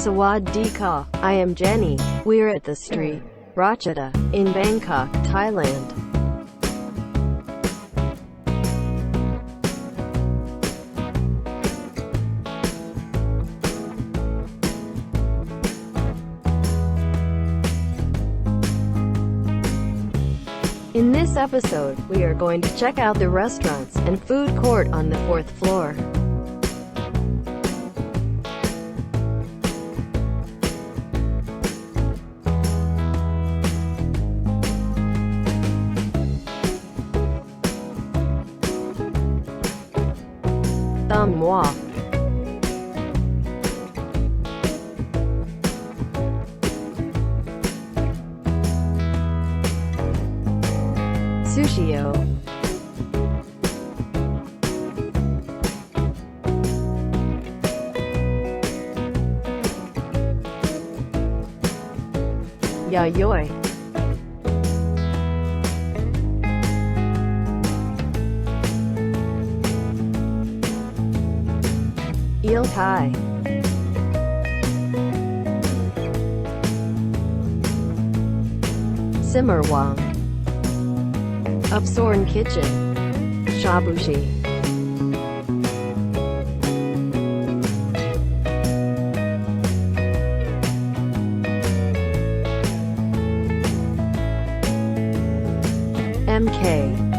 Sawadee I am Jenny. We're at the street, Ratchada, in Bangkok, Thailand. In this episode, we are going to check out the restaurants and food court on the fourth floor. Thumb moi. Sushio. Yayoi. Eel Thai. Simmerwang. Upsorn Kitchen. Shabushi. MK.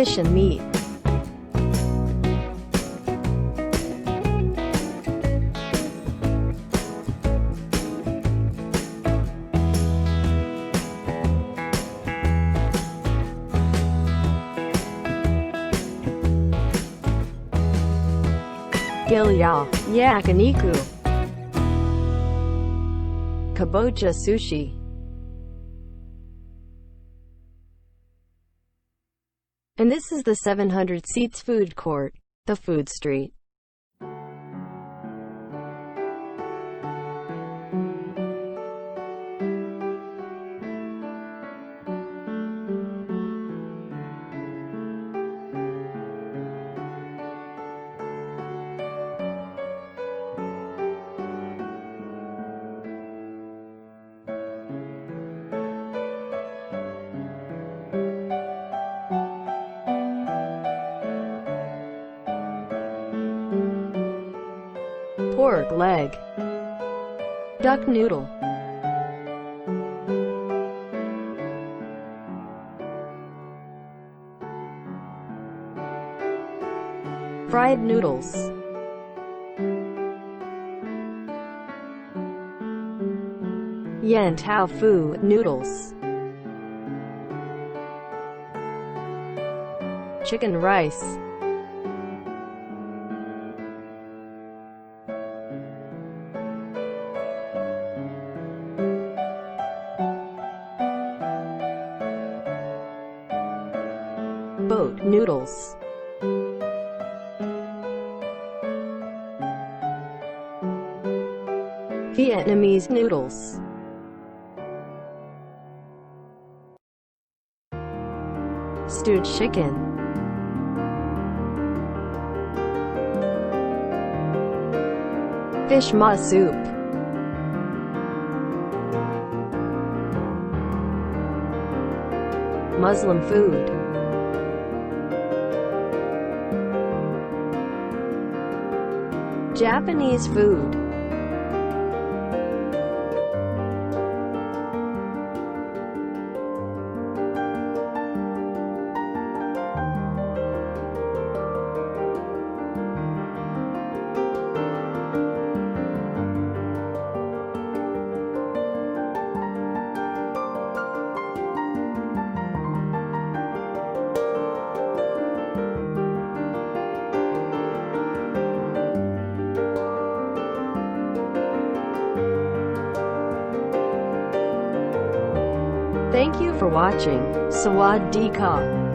And meat. Gilya, yakiniku. Kabocha sushi. And this is the 700 seats food court, the food street. Pork leg. Duck noodle. Fried noodles. Yan Tao Fu noodles. Chicken rice. Noodles. Vietnamese noodles. Stewed chicken. Fish ma soup. Muslim food. Japanese food. Thank you for watching. Sawadee Ka.